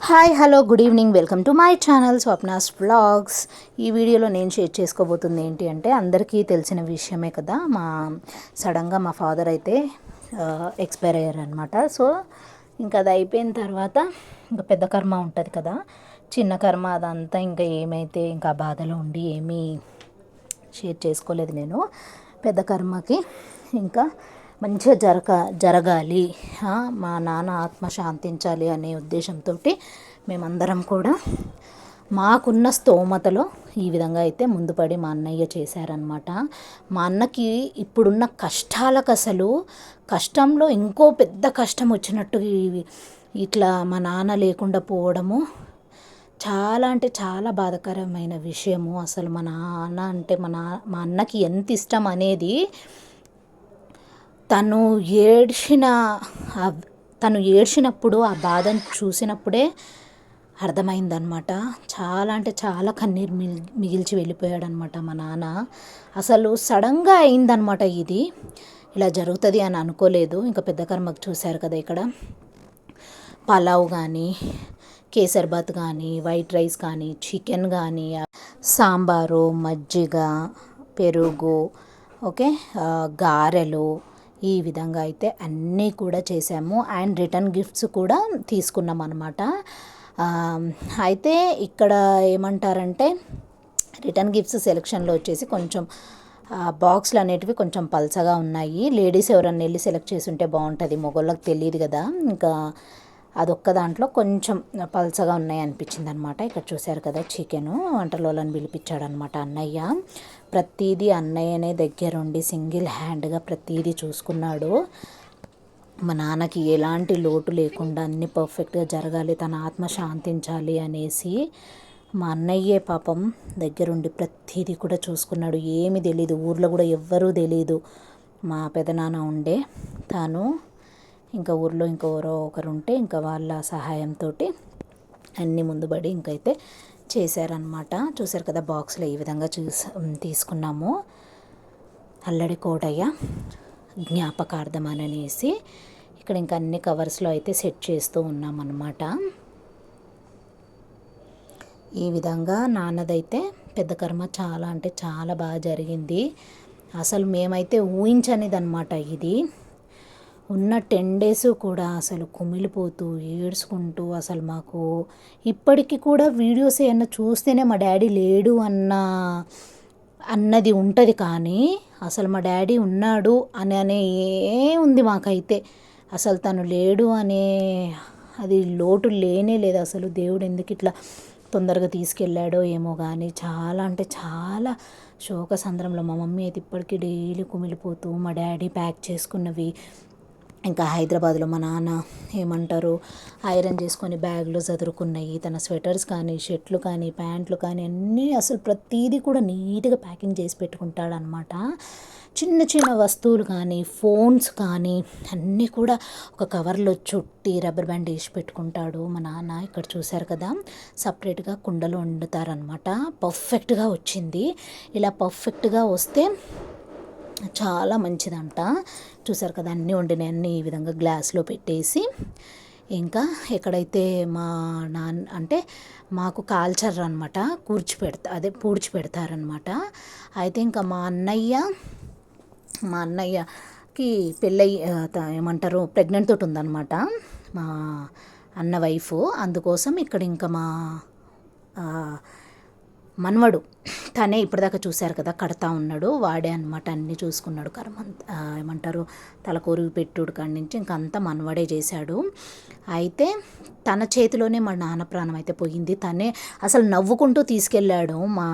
Hi hello good evening welcome to my channel Swapna's vlogs ఈ వీడియోలో నేను share చేసుకోబోతుంది ఏంటి అంటే అందరికీ తెలిసిన విషయమే కదా. మా సడన్గా మా ఫాదర్ అయితే ఎక్స్పైర్ అయ్యారు అనమాట సో ఇంకా అది అయిపోయిన తర్వాత ఇంకా పెద్ద కర్మ ఉంటుంది కదా. చిన్న కర్మ అదంతా ఇంకా ఏమైతే ఇంకా బాధలో ఉండి ఏమీ షేర్ చేసుకోలేదు నేను. పెద్ద కర్మకి ఇంకా మంచిగా జరగ జరగాలి మా నాన్న ఆత్మ శాంతించాలి అనే ఉద్దేశంతో మేమందరం కూడా మాకున్న స్తోమతలో ఈ విధంగా అయితే ముందుపడి మా అన్నయ్య చేశారనమాట మా అన్నకి ఇప్పుడున్న కష్టాలకు అసలు కష్టంలో ఇంకో పెద్ద కష్టం వచ్చినట్టు ఇట్లా మా నాన్న లేకుండా పోవడము చాలా అంటే చాలా బాధాకరమైన విషయము. అసలు మా నాన్న అంటే మా నా మా అన్నకి ఎంత ఇష్టం అనేది తను ఏడ్చిన తను ఏడ్చినప్పుడు ఆ బాధను చూసినప్పుడే అర్థమైందనమాట చాలా అంటే చాలా కన్నీరు మిగిల్ మిగిల్చి వెళ్ళిపోయాడనమాట మా నాన్న. అసలు సడన్గా అయిందనమాట ఇది. ఇలా జరుగుతుంది అని అనుకోలేదు. ఇంకా పెద్ద కర్మకు చూశారు కదా ఇక్కడ. పలావ్ కానీ కేసర్బాత్ కానీ వైట్ రైస్ కానీ చికెన్ కానీ సాంబారు మజ్జిగ పెరుగు ఓకే గారెలు ఈ విధంగా అయితే అన్నీ కూడా చేసాము అండ్ రిటర్న్ గిఫ్ట్స్ కూడా తీసుకున్నాం అనమాట అయితే ఇక్కడ ఏమంటారంటే రిటర్న్ గిఫ్ట్స్ సెలెక్షన్లో వచ్చేసి కొంచెం బాక్స్లు అనేటివి కొంచెం పల్చగా ఉన్నాయి. లేడీస్ ఎవరన్నా వెళ్ళి సెలెక్ట్ చేసి ఉంటే బాగుంటుంది. మొగోళ్ళకి తెలియదు కదా. ఇంకా అదొక్క దాంట్లో కొంచెం పల్చగా ఉన్నాయి అనిపించింది అనమాట ఇక్కడ చూశారు కదా చికెను వంటలోళ్ళని పిలిపించాడనమాట అన్నయ్య. ప్రతిదీ అన్నయ్యనే దగ్గరుండి సింగిల్ హ్యాండ్గా ప్రతీది చూసుకున్నాడు. మా నాన్నకి ఎలాంటి లోటు లేకుండా అన్ని పర్ఫెక్ట్గా జరగాలి తన ఆత్మ శాంతించాలి అనేసి మా అన్నయ్యే పాపం దగ్గరుండి ప్రతిదీ కూడా చూసుకున్నాడు. ఏమీ తెలియదు ఊర్లో కూడా ఎవ్వరూ తెలియదు మా పెదనాన్న ఉండే తాను ఇంకా ఊర్లో ఇంకెవరో ఒకరు ఉంటే ఇంకా వాళ్ళ సహాయంతో అన్నీ ముందుబడి ఇంకైతే చేశారనమాట చూశారు కదా బాక్స్లో ఈ విధంగా చూసి తీసుకున్నాము. అల్లడి కోటయ్య జ్ఞాపకార్థం అని అనేసి ఇక్కడ ఇంకా అన్ని కవర్స్లో అయితే సెట్ చేస్తూ ఉన్నామన్నమాట. ఈ విధంగా నాన్నదైతే పెద్ద కర్మ చాలా అంటే చాలా బాగా జరిగింది. అసలు మేమైతే ఊహించనిది అనమాట ఇది. ఉన్న టెన్ డేస్ కూడా అసలు కుమిలిపోతూ ఏడ్చుకుంటూ అసలు మాకు ఇప్పటికీ కూడా వీడియోస్ ఏమన్నా చూస్తేనే మా డాడీ లేడు అన్న అన్నది ఉంటుంది కానీ అసలు మా డాడీ ఉన్నాడు అని అనే ఏ ఉంది మాకైతే. అసలు తను లేడు అనే అది లోటు లేనే లేదు అసలు. దేవుడు ఎందుకు ఇట్లా తొందరగా తీసుకెళ్ళాడో ఏమో కానీ చాలా అంటే చాలా శోక సంద్రంలో మా మమ్మీ అయితే ఇప్పటికీ డైలీ కుమిలిపోతూ మా డాడీ ప్యాక్ చేసుకున్నవి ఇంకా హైదరాబాద్లో మా నాన్న ఏమంటారు ఐరన్ చేసుకొని బ్యాగ్లో చదురుకున్నాయి. తన స్వెటర్స్ కానీ షర్ట్లు కానీ ప్యాంట్లు కానీ అన్నీ అసలు ప్రతిదీ కూడా నీట్గా ప్యాకింగ్ చేసి పెట్టుకుంటాడనమాట చిన్న చిన్న వస్తువులు కానీ ఫోన్స్ కానీ అన్నీ కూడా ఒక కవర్లో చుట్టి రబ్బర్ బ్యాండ్ వేసి పెట్టుకుంటాడు మా నాన్న. ఇక్కడ చూశారు కదా సపరేట్గా కుండలో వండుతారనమాట పర్ఫెక్ట్గా వచ్చింది. ఇలా పర్ఫెక్ట్గా వస్తే చాలా మంచిదంట. చూసారు కదా అన్నీ వండినాయి అన్నీ ఈ విధంగా గ్లాస్లో పెట్టేసి. ఇంకా ఎక్కడైతే మా నాన్న అంటే మాకు కాల్చర్ అనమాట కూర్చి పెడతా అదే పూడ్చి పెడతారనమాట అయితే ఇంకా మా అన్నయ్య మా అన్నయ్యకి పెళ్ళయి త- ఏమంటారు ప్రెగ్నెంట్ తోటి ఉందన్నమాట మా అన్న వైఫ్. అందుకోసం ఇక్కడ ఇంకా మా మనవడు తనే ఇప్పటిదాకా చూశారు కదా కడతా ఉన్నాడు వాడే అనమాట అన్నీ చూసుకున్నాడు కర్మ ఏమంటారు తలకూరు పెట్టుడు కాడి నుంచి ఇంక అంతా మనవడే చేశాడు. అయితే తన చేతిలోనే మా నాన్న ప్రాణం అయితే పోయింది. తనే అసలు నవ్వుకుంటూ తీసుకెళ్ళాడు మా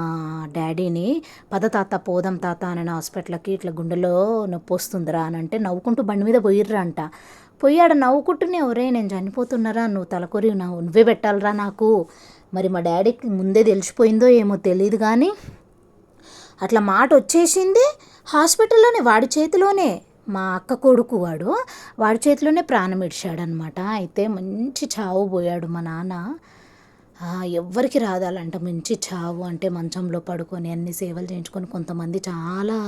డాడీని. పద తాత పోదాం తాత అని హాస్పిటల్కి ఇట్లా గుండెలో నొప్పి వస్తుందిరా అని అంటే నవ్వుకుంటూ బండి మీద పోయిర్రా అంట. పోయాడు నవ్వుకుంటూనే ఒరే నేను చనిపోతున్నారా నువ్వు తలకొరి నవ్వు నువ్వే పెట్టాలరా నాకు. మరి మా డాడీకి ముందే తెలిసిపోయిందో ఏమో తెలియదు కానీ అట్లా మాట వచ్చేసింది హాస్పిటల్లోనే వాడి చేతిలోనే. మా అక్క కొడుకు వాడు వాడి చేతిలోనే ప్రాణం ఇడిచాడనమాట. అయితే మంచి చావు పోయాడు మా నాన్న. ఎవ్వరికి రాదాలంట మంచి చావు అంటే మంచంలో పడుకొని అన్ని సేవలు చేయించుకొని కొంతమంది చాలా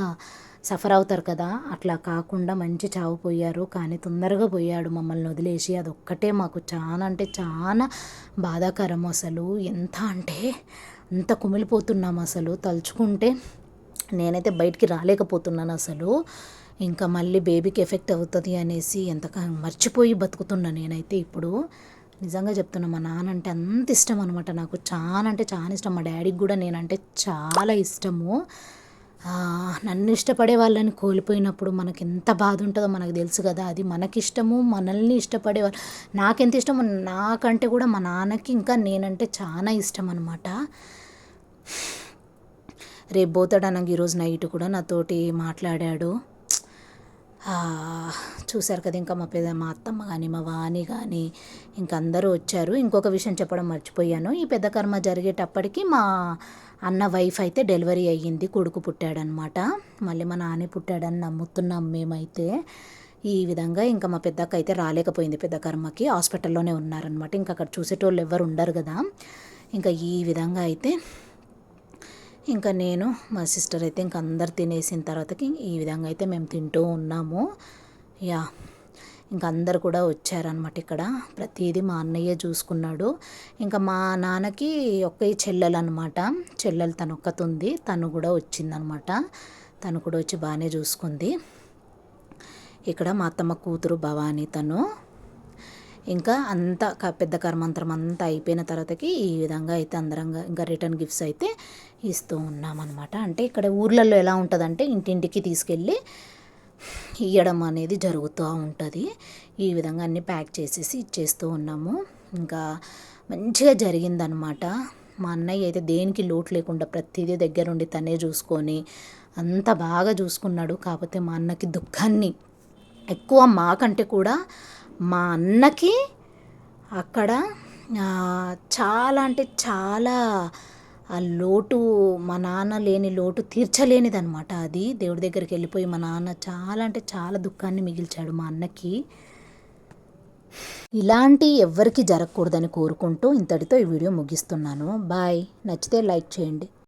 సఫర్ అవుతారు కదా. అట్లా కాకుండా మంచి చావు పోయారు. కానీ తొందరగా పోయాడు మమ్మల్ని వదిలేసి. అది ఒక్కటే మాకు చాలా అంటే చాలా బాధాకరం అసలు. ఎంత అంటే అంత కుమిలిపోతున్నాం అసలు. తలుచుకుంటే నేనైతే బయటికి రాలేకపోతున్నాను అసలు. ఇంకా మళ్ళీ బేబీకి ఎఫెక్ట్ అవుతుంది అనేసి ఎంత మర్చిపోయి బతుకుతున్నా నేనైతే ఇప్పుడు. నిజంగా చెప్తున్నా మా నాన్న అంటే అంత ఇష్టం అనమాట నాకు. చాలా అంటే చాలా ఇష్టం. మా డాడీకి కూడా నేనంటే చాలా ఇష్టము. నన్ను ఇష్టపడే వాళ్ళని కోల్పోయినప్పుడు మనకి ఎంత బాధ ఉంటుందో మనకు తెలుసు కదా. అది మనకిష్టము మనల్ని ఇష్టపడే వాళ్ళు నాకెంత ఇష్టమో నాకంటే కూడా మా నాన్నకి ఇంకా నేనంటే చాలా ఇష్టం అనమాట రేపు పోతాడు అనగా ఈరోజు నైట్ కూడా నాతోటి మాట్లాడాడు. చూశారు కదా ఇంకా మా పెద్ద మా అత్తమ్మ కానీ మా వాణి కానీ ఇంక అందరూ వచ్చారు. ఇంకొక విషయం చెప్పడం మర్చిపోయాను. ఈ పెద్ద కర్మ జరిగేటప్పటికి మా అన్న వైఫ్ అయితే డెలివరీ అయ్యింది. కొడుకు పుట్టాడనమాట మళ్ళీ మా నాన్న పుట్టాడని నమ్ముతున్నాం మేమైతే. ఈ విధంగా ఇంకా మా పెద్దక్క అయితే రాలేకపోయింది పెద్ద కర్మకి. హాస్పిటల్లోనే ఉన్నారనమాట ఇంకా అక్కడ చూసేటోళ్ళు ఎవరు ఉండరు కదా. ఇంకా ఈ విధంగా అయితే ఇంకా నేను మా సిస్టర్ అయితే ఇంక అందరు తినేసిన తర్వాతకి ఈ విధంగా అయితే మేము తింటూ ఉన్నాము. యా ఇంకా అందరు కూడా వచ్చారనమాట ఇక్కడ. ప్రతిదీ మా అన్నయ్య చూసుకున్నాడు. ఇంకా మా నాన్నకి ఒక్క చెల్లెలు అనమాట చెల్లెలు తను ఒక్కతుంది తను కూడా వచ్చిందనమాట తను కూడా వచ్చి బాగానే చూసుకుంది. ఇక్కడ మా అత్తమ్మ కూతురు భవానీ తను. ఇంకా అంతా పెద్ద కర్మంతరం అంతా అయిపోయిన తర్వాతకి ఈ విధంగా అయితే అందరంగా ఇంకా రిటర్న్ గిఫ్ట్స్ అయితే ఇస్తూ ఉన్నామన్నమాట. అంటే ఇక్కడ ఊర్లలో ఎలా ఉంటుందంటే ఇంటింటికి తీసుకెళ్ళి ఇవ్వడం అనేది జరుగుతూ ఉంటుంది. ఈ విధంగా అన్నీ ప్యాక్ చేసేసి ఇచ్చేస్తూ ఉన్నాము. ఇంకా మంచిగా జరిగిందనమాట మా అన్నయ్య అయితే దేనికి లోటు లేకుండా ప్రతిదీ దగ్గరుండి తనే చూసుకొని అంత బాగా చూసుకున్నాడు. కాకపోతే మా అన్నకి దుఃఖాన్ని ఎక్కువ మాకంటే కూడా మా అన్నకి అక్కడ చాలా అంటే చాలా ఆ లోటు మా నాన్న లేని లోటు తీర్చలేనిదనమాట అది. దేవుడి దగ్గరికి వెళ్ళిపోయి మా నాన్న చాలా అంటే చాలా దుఃఖాన్ని మిగిల్చాడు మా అన్నకి. ఇలాంటి ఎవ్వరికీ జరగకూడదని కోరుకుంటూ ఇంతటితో ఈ వీడియో ముగిస్తున్నాను. బాయ్. నచ్చితే లైక్ చేయండి.